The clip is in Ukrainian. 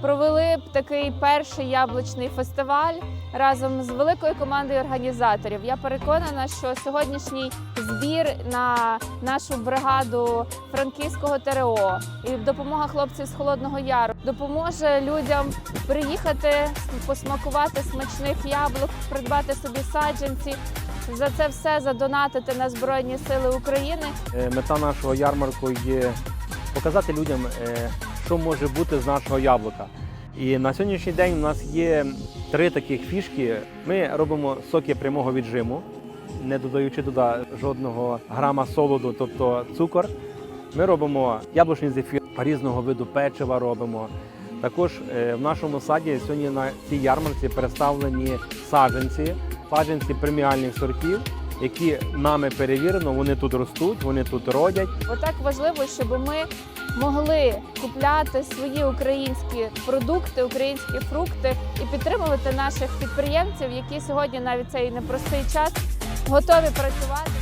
провели б такий перший яблучний фестиваль разом з великою командою організаторів. Я переконана, що сьогоднішній збір на нашу бригаду франківського ТРО і допомога хлопців з Холодного Яру допоможе людям приїхати, посмакувати смачних яблук, придбати собі саджанці. За це все задонатити на Збройні Сили України. Е, Мета нашого ярмарку є показати людям, е, що може бути з нашого яблука. І на сьогоднішній день у нас є три таких фішки. Ми робимо соки прямого віджиму, не додаючи туди жодного грама солоду, тобто цукор. Ми робимо яблучний зефір, різного виду печива робимо. Також е, в нашому саді сьогодні на цій ярмарці представлені саджанці, саджанці преміальних сортів, які нами перевірено, вони тут ростуть, вони тут родять. Отак важливо, щоб ми могли купляти свої українські продукти, українські фрукти і підтримувати наших підприємців, які сьогодні навіть цей непростий час готові працювати.